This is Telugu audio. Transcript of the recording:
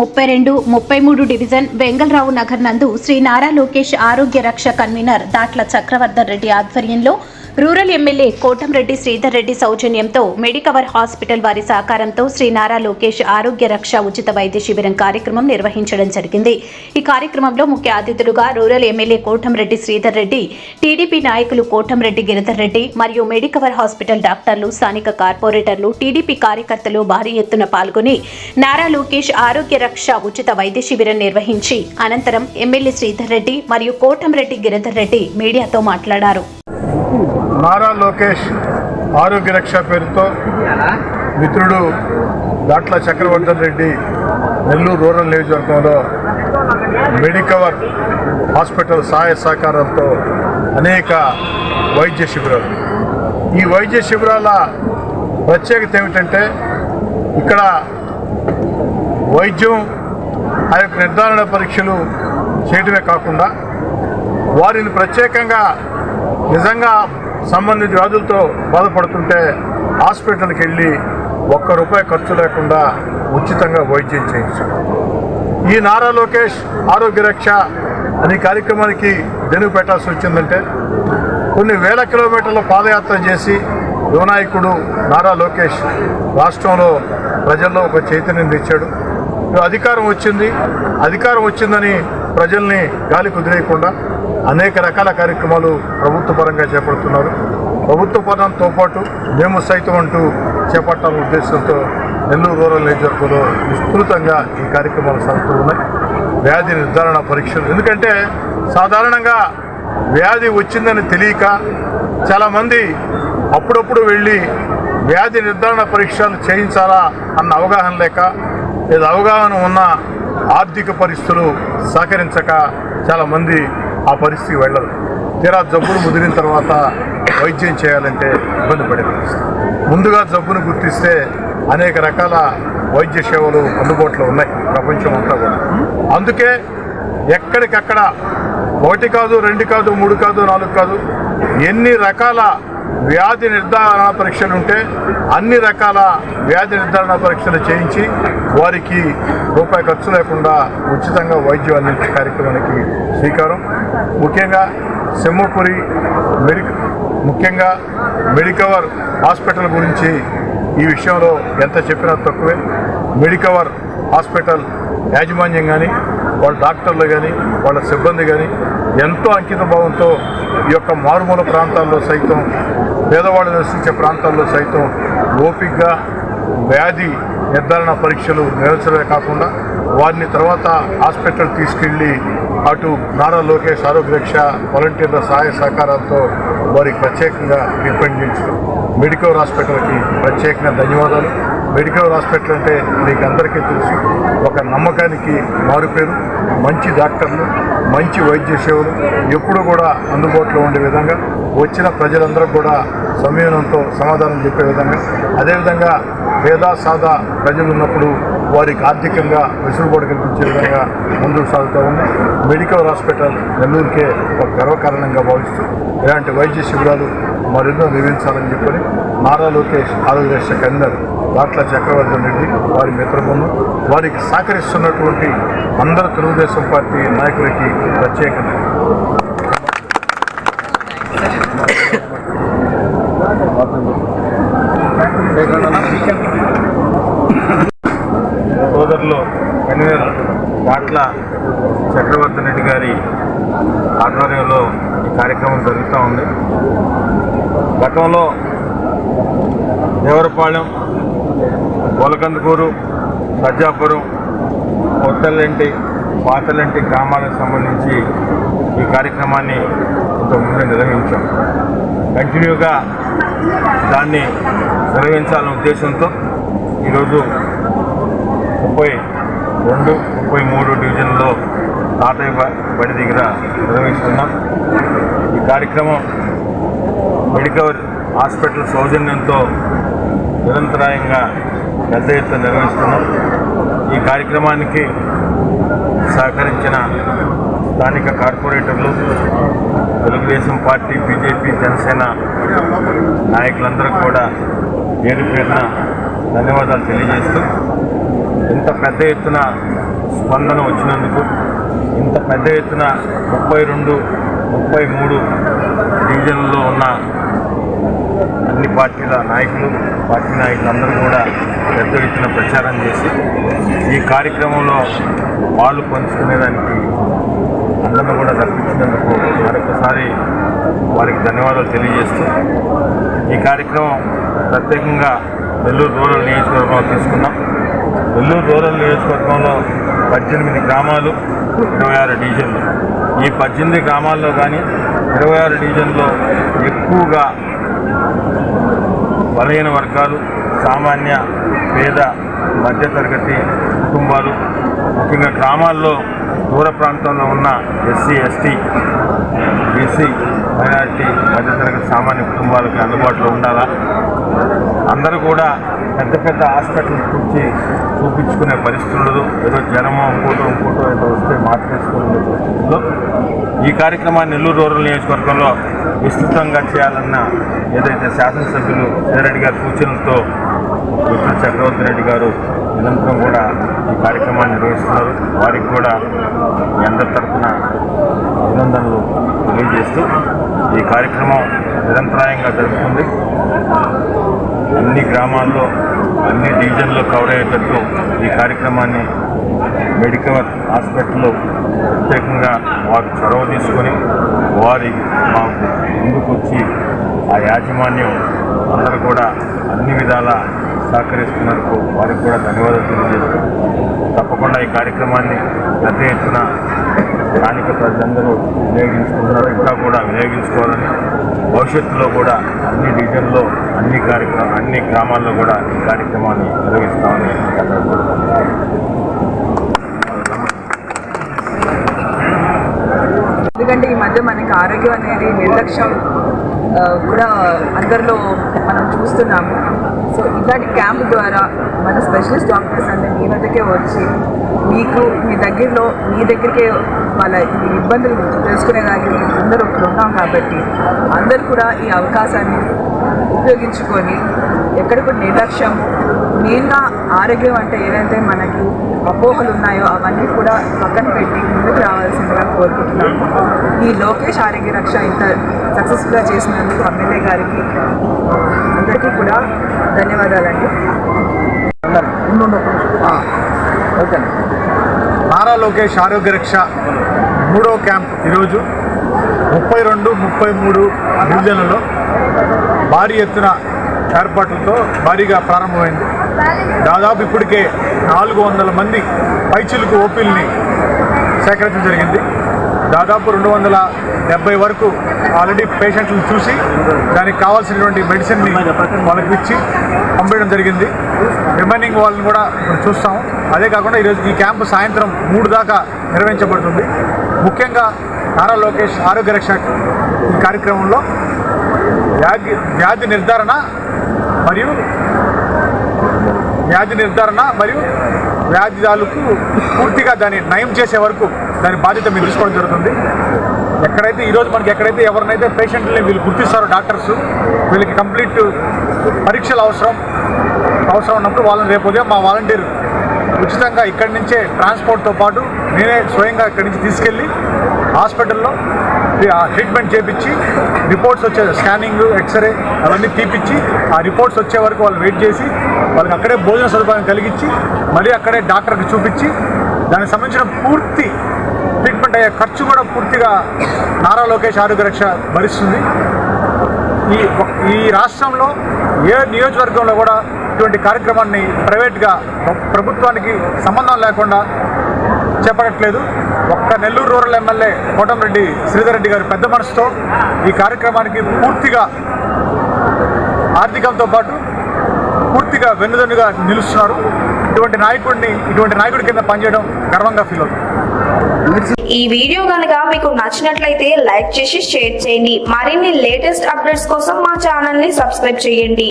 ముప్పై రెండు ముప్పై మూడు డివిజన్ వెంగళరావు నగర్ నందు శ్రీ నారా లోకేష్ ఆరోగ్య రక్ష కన్వీనర్ దాట్ల చక్రవర్ధన్ రెడ్డి ఆధ్వర్యంలో రూరల్ ఎమ్మెల్యే కోటంరెడ్డి శ్రీధర్ రెడ్డి సౌజన్యంతో మెడికవర్ హాస్పిటల్ వారి సహకారంతో శ్రీ నారా లోకేష్ ఆరోగ్య రక్ష ఉచిత వైద్య శిబిరం కార్యక్రమం నిర్వహించడం జరిగింది. ఈ కార్యక్రమంలో ముఖ్య అతిథులుగా rural MLA Kotamreddy Sridhar Reddy TDP నాయకులు కోటంరెడ్డి గిరిధర్ రెడ్డి మరియు మెడికవర్ హాస్పిటల్ డాక్టర్లు స్థానిక కార్పొరేటర్లు టీడీపీ కార్యకర్తలు భారీ ఎత్తున పాల్గొని నారా లోకేష్ ఆరోగ్య రక్ష ఉచిత వైద్య శిబిరం నిర్వహించి అనంతరం ఎమ్మెల్యే శ్రీధర్ రెడ్డి మరియు కోటంరెడ్డి గిరిధర్ రెడ్డి మీడియాతో మాట్లాడారు. నారా లోకేష్ ఆరోగ్య రక్ష పేరుతో మిత్రుడు దాట్ల చక్రవర్ధన్ రెడ్డి నెల్లూరు రూరల్ నియోజకవర్గంలో మెడికవర్ హాస్పిటల్ సహాయ సహకారంతో అనేక వైద్య శిబిరాలు. ఈ వైద్య శిబిరాల ప్రత్యేకత ఏమిటంటే ఇక్కడ వైద్యం ఆ యొక్క నిర్ధారణ పరీక్షలు చేయడమే కాకుండా వారిని ప్రత్యేకంగా నిజంగా సంబంధిత వ్యాధులతో బాధపడుతుంటే హాస్పిటల్కి వెళ్ళి ఒక్క రూపాయి ఖర్చు లేకుండా ఉచితంగా వైద్యం చేయించారు ఈ నారా లోకేష్ ఆరోగ్య రక్ష అనే కార్యక్రమానికి దెనుగు పెట్టాల్సి వచ్చిందంటే కొన్ని వేల కిలోమీటర్ల పాదయాత్ర చేసి యువనాయకుడు నారా లోకేష్ రాష్ట్రంలో ప్రజల్లో ఒక చైతన్యం తెచ్చాడు. అధికారం వచ్చింది. అధికారం వచ్చిందని ప్రజల్ని గాలి కుదిరేయకుండా అనేక రకాల కార్యక్రమాలు ప్రభుత్వ పరంగా చేపడుతున్నారు. ప్రభుత్వ పరంతో పాటు మేము సైతం అంటూ చేపట్టాలనే ఉద్దేశంతో నెల్లూరు రూరల్ నియోజకవర్గంలో విస్తృతంగా ఈ కార్యక్రమాలు సాగుతూ ఉన్నాయి. వ్యాధి నిర్ధారణ పరీక్షలు. ఎందుకంటే సాధారణంగా వ్యాధి వచ్చిందని తెలియక చాలామంది అప్పుడప్పుడు వెళ్ళి వ్యాధి నిర్ధారణ పరీక్షలు చేయించాలా అన్న అవగాహన లేక లేదా అవగాహన ఉన్న ఆర్థిక పరిస్థితులు సహకరించక చాలామంది ఆ పరిస్థితి వెళ్ళదు. తీరా జబ్బులు ముదిరిన తర్వాత వైద్యం చేయాలంటే ఇబ్బంది పడే పరిస్థితి. ముందుగా జబ్బును గుర్తిస్తే అనేక రకాల వైద్య సేవలు అందుబాటులో ఉన్నాయి ప్రపంచం అంతా కూడా. అందుకే ఎక్కడికక్కడ ఒకటి కాదు రెండు కాదు మూడు కాదు నాలుగు కాదు ఎన్ని రకాల వ్యాధి నిర్ధారణ పరీక్షలు ఉంటే అన్ని రకాల వ్యాధి నిర్ధారణ పరీక్షలు చేయించి వారికి రూపాయి ఖర్చు లేకుండా ఉచితంగా వైద్యం అందించే కార్యక్రమానికి శ్రీకారం. ముఖ్యంగా సెమ్మపురి మెడి ముఖ్యంగా మెడికవర్ హాస్పిటల్ గురించి ఈ విషయంలో ఎంత చెప్పినా తక్కువే. మెడికవర్ హాస్పిటల్ యాజమాన్యం కానీ వాళ్ళ డాక్టర్లు కానీ వాళ్ళ సిబ్బంది కానీ ఎంతో అంకిత భావంతో ఈ యొక్క మారుమూల ప్రాంతాల్లో సైతం పేదవాళ్ళు నివసించే ప్రాంతాల్లో సైతం ఓపికగా వ్యాధి నిర్ధారణ పరీక్షలు నిర్వహించడమే కాకుండా వారిని తర్వాత హాస్పిటల్ తీసుకెళ్ళి అటు నారా లోకేష్ ఆరోగ్య రక్ష వాలంటీర్ల సహాయ సహకారాలతో వారికి ప్రత్యేకంగా ట్రీట్మెంట్ చేయించడం. మెడికల్ హాస్పిటల్కి ప్రత్యేకంగా ధన్యవాదాలు. మెడికల్ హాస్పిటల్ అంటే మీకు అందరికీ తెలుసు. ఒక నమ్మకానికి మారుపేరు మంచి డాక్టర్లు మంచి వైద్య సేవలు ఎప్పుడూ కూడా అందుబాటులో ఉండే విధంగా వచ్చిన ప్రజలందరూ కూడా సంయమనంతో సమాధానం చెప్పే విధంగా అదేవిధంగా పేద సాదా ప్రజలు ఉన్నప్పుడు వారికి ఆర్థికంగా వెసులుబాటు కల్పించే విధంగా ముందుకు సాగుతూ ఉంది. మెడికల్ హాస్పిటల్ నెల్లూరుకే ఒక గర్వకారణంగా భావిస్తూ ఇలాంటి వైద్య శిబిరాలు మరెన్నో నిర్వహించాలని చెప్పని నారా లోకేష్ ఆరోగ్య రక్ష కన్వీనర్ దాట్ల చక్రవర్ధన్ రెడ్డి వారి మిత్రబృందం వారికి సహకరిస్తున్నటువంటి అందరు తెలుగుదేశం పార్టీ నాయకులకి ప్రత్యేకత సోదరులు కన్వీనర్ దాట్ల చక్రవర్తి రెడ్డి గారి ఆధ్వర్యంలో ఈ కార్యక్రమం జరుగుతూ ఉంది గతంలో దేవరపాళెం గోలకందుకూరు సజ్జాపురం కొత్తలంటి పాతలంటి గ్రామాలకు సంబంధించి ఈ కార్యక్రమాన్ని ఇంతకుముందు నిర్వహించాం. కంటిన్యూగా దాన్ని నిర్వహించాలనే ఉద్దేశంతో ఈరోజు ముప్పై రెండు ముప్పై మూడు డివిజన్లో తాతయ్య బడి దగ్గర నిర్వహిస్తున్నాం. ఈ కార్యక్రమం మెడికల్ హాస్పిటల్ సౌజన్యంతో నిరంతరాయంగా పెద్ద ఎత్తున నిర్వహిస్తున్నాం. ఈ కార్యక్రమానికి సహకరించిన స్థానిక కార్పొరేటర్లు తెలుగుదేశం పార్టీ బీజేపీ జనసేన నాయకులందరూ కూడా పేరు పేరున ధన్యవాదాలు తెలియజేస్తూ ఇంత పెద్ద ఎత్తున స్పందన వచ్చినందుకు ఇంత పెద్ద ఎత్తున ముప్పై రెండు ముప్పై మూడు డివిజన్లో ఉన్న అన్ని పార్టీల నాయకులు పార్టీ నాయకులందరూ కూడా పెద్ద ఎత్తున ప్రచారం చేసి ఈ కార్యక్రమంలో పాలు పంచుకునేదానికి అందరిని కూడా రప్పించినందుకు మరొకసారి వారికి ధన్యవాదాలు తెలియజేస్తూ ఈ కార్యక్రమం ప్రత్యేకంగా నెల్లూరు రూరల్ నియోజకవర్గంలో తీసుకున్నాం. నెల్లూరు రూరల్ నియోజకవర్గంలో పద్దెనిమిది గ్రామాలు ఇరవై ఆరు డివిజన్లు. ఈ పద్దెనిమిది గ్రామాల్లో కానీ ఇరవై ఆరు డివిజన్లో ఎక్కువగా బలహీన వర్గాలు సామాన్య పేద మధ్యతరగతి కుటుంబాలు ముఖ్యంగా గ్రామాల్లో దూర ప్రాంతంలో ఉన్న ఎస్సీ ఎస్టీ బీసీ మైనారిటీ మధ్యతరగతి సామాన్య కుటుంబాలకి అందుబాటులో ఉండాలా? అందరూ కూడా పెద్ద పెద్ద హాస్పిటల్స్ గురించి చూపించుకునే పరిస్థితి ఉండదు. ఏదో జ్వరమో ఇంకోటో ఇంకోటో ఏదో వస్తే మార్చేసుకునే పరిస్థితుల్లో ఈ కార్యక్రమాన్ని నెల్లూరు రూరల్ నియోజకవర్గంలో విస్తృతంగా చేయాలన్న ఏదైతే శాసనసభ్యులు రెడ్డి గారి సూచనలతో మిత్రుడు చక్రవర్తి రెడ్డి గారు నిరంతరం కూడా ఈ కార్యక్రమాన్ని నిర్వహిస్తున్నారు. వారికి కూడా మీ అందరి తరఫున అభినందనలు తెలియజేస్తూ ఈ కార్యక్రమం నిరంతరాయంగా జరుగుతుంది. అన్ని గ్రామాల్లో అన్ని డివిజన్లో కవర్ అయ్యేటట్టు ఈ కార్యక్రమాన్ని మెడికల్ హాస్పిటల్లో ప్రత్యేకంగా వారు చొరవ తీసుకొని వారి మాకు ముందుకొచ్చి ఆ యాజమాన్యం అందరూ కూడా అన్ని విధాల సహకరిస్తున్నందుకు వారికి కూడా ధన్యవాదాలు తెలియజేస్తూ తప్పకుండా ఈ కార్యక్రమాన్ని పెద్ద ఎత్తున స్థానిక ప్రజలందరూ వినియోగించుకుంటున్నారు. ఇంకా కూడా వినియోగించుకోవాలని భవిష్యత్తులో కూడా అన్ని డివిజన్లో అన్ని కార్యక్రమ అన్ని గ్రామాల్లో కూడా ఈ కార్యక్రమాన్ని నిర్వహిస్తామని ఎందుకంటే ఈ మధ్య మనకి ఆరోగ్యం అనేది నిర్లక్ష్యం కూడా అందరిలో మనం చూస్తున్నాము. సో ఇలాంటి క్యాంప్ ద్వారా మన స్పెషలిస్ట్ డాక్టర్స్ అందరు మీ వద్దకే వచ్చి మీకు మీ దగ్గరలో మీ దగ్గరికే వాళ్ళ ఈ ఇబ్బందులు తెలుసుకునేదానికి అందరూ ఉన్నాం కాబట్టి అందరూ కూడా ఈ అవకాశాన్ని ఉపయోగించుకొని ఎక్కడ కూడా నిర్లక్ష్యం మెయిన్గా ఆరోగ్యం అంటే ఏదైతే మనకి అపోహలు ఉన్నాయో అవన్నీ కూడా పక్కన పెట్టి ముందుకు రావాల్సిందిగా కోరుకుంటున్నాను. ఈ లోకేష్ ఆరోగ్య రక్ష ఇంత సక్సెస్ఫుల్గా చేసినందుకు ఎమ్మెల్యే గారికి అందరికీ కూడా ధన్యవాదాలండి. నారా లోకేష్ ఆరోగ్య రక్ష మూడో క్యాంప్ ఈరోజు ముప్పై రెండు ముప్పై మూడు డివిజన్లలో భారీ ఎత్తున ఏర్పాట్లతో భారీగా ప్రారంభమైంది. దాదాపు ఇప్పటికే నాలుగు వందల మంది పైచిలుకు ఓపీల్ని సేకరించడం జరిగింది. దాదాపు రెండు వందల డెబ్బై వరకు ఆల్రెడీ పేషెంట్లను చూసి దానికి కావాల్సినటువంటి మెడిసిన్ని వాళ్ళకి ఇచ్చి పంపించడం జరిగింది. రిమైనింగ్ వాళ్ళని కూడా ఇప్పుడు చూస్తాం. అదే కాకుండా ఈరోజు ఈ క్యాంపు సాయంత్రం మూడు దాకా నిర్వహించబడుతుంది. ముఖ్యంగా నారా లోకేష్ ఆరోగ్య రక్ష ఈ కార్యక్రమంలో వ్యాధి వ్యాధి నిర్ధారణ మరియు వ్యాధి నిర్ధారణ మరియు వ్యాధి తాలూకు పూర్తిగా దాన్ని నయం చేసే వరకు దాని బాధ్యత మీరు తీసుకోవడం జరుగుతుంది. ఎక్కడైతే ఈరోజు మనకి ఎక్కడైతే ఎవరినైతే పేషెంట్ని వీళ్ళు గుర్తిస్తారో డాక్టర్స్ వీళ్ళకి కంప్లీట్ పరీక్షలు అవసరం అవసరం ఉన్నప్పుడు వాళ్ళని రేపు ఉదయం మా వాలంటీర్ ఉచితంగా ఇక్కడి నుంచే ట్రాన్స్పోర్ట్తో పాటు నేనే స్వయంగా ఇక్కడి నుంచి తీసుకెళ్ళి హాస్పిటల్లో ట్రీట్మెంట్ చేపించి రిపోర్ట్స్ వచ్చే స్కానింగ్ ఎక్స్రే అవన్నీ తీపిచ్చి ఆ రిపోర్ట్స్ వచ్చే వరకు వాళ్ళు వెయిట్ చేసి వాళ్ళకి అక్కడే భోజన సదుపాయం కలిగించి మళ్ళీ అక్కడే డాక్టర్కి చూపించి దానికి సంబంధించిన పూర్తి ట్రీట్మెంట్ అయ్యే ఖర్చు కూడా పూర్తిగా నారా లోకేష్ ఆరోగ్య రక్ష భరిస్తుంది. ఈ ఈ రాష్ట్రంలో ఏ నియోజకవర్గంలో కూడా ఇటువంటి కార్యక్రమాన్ని ప్రైవేట్గా ప్రభుత్వానికి సంబంధం లేకుండా చేపట్టట్లేదు ఒక్క నెల్లూరు రూరల్ ఎమ్మెల్యే కోటంరెడ్డి శ్రీధర్ రెడ్డి గారు పెద్ద మనసుతో ఈ కార్యక్రమానికి పూర్తిగా ఆర్థికంతో పాటు పూర్తిగా వెన్నుదన్నుగా నిలుస్తున్నారు. ఇటువంటి నాయకుడిని ఇటువంటి నాయకుడి కింద పనిచేయడం గర్వంగా ఫీల్ అవుతుంది. ఈ వీడియో కనుక మీకు నచ్చినట్లయితే లైక్ చేసి షేర్ చేయండి. మరిన్ని లేటెస్ట్ అప్డేట్స్ కోసం మా ఛానల్ని సబ్స్క్రైబ్ చేయండి.